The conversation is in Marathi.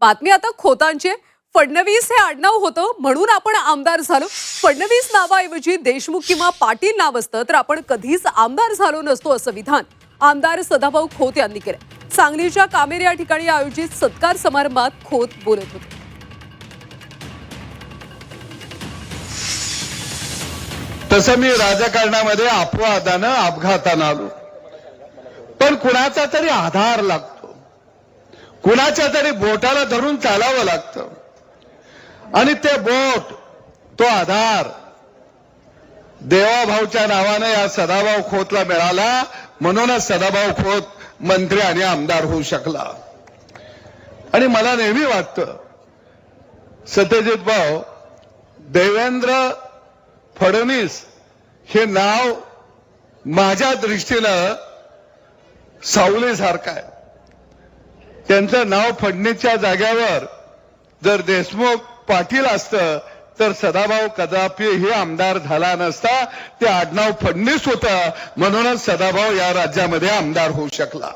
बातमी आता खोतांची फडणवीस हे आडनाव होतं म्हणून आपण आमदार झालो. फडणवीस नावाऐवजी देशमुख किंवा पाटील नाव असतं तर आपण कधीच आमदार झालो नसतो असं विधान आमदार सदाभाऊ खोत यांनी केलं सांगलीच्या कामेर या ठिकाणी आयोजित सत्कार समारंभात खोत बोलत होते. तसं मी राजकारणामध्ये अपवादानं अपघातानं आलो. पण कुणाचा तरी आधार लागतो. कुणाच्या तरी बोटाला धरून चालावं लागतं. आणि ते बोट तो आधार देवाभाऊच्या नावाने या सदाभाऊ खोतला मिळाला म्हणूनच सदाभाऊ खोत मंत्री आणि आमदार होऊ शकला. आणि मला नेहमी वाटतं सत्यजित भाऊ देवेंद्र फडणवीस हे नाव माझ्या दृष्टीनं सावलीसारखं आहे. त्यांचं नाव फडणीसच्या जाग्यावर. जर देशमुख पाटील असतं तर सदाभाऊ कदापि हे आमदार झाला नसता ते आडनाव फडणीस होतं. म्हणूनच सदाभाऊ या राज्यामध्ये आमदार होऊ शकला.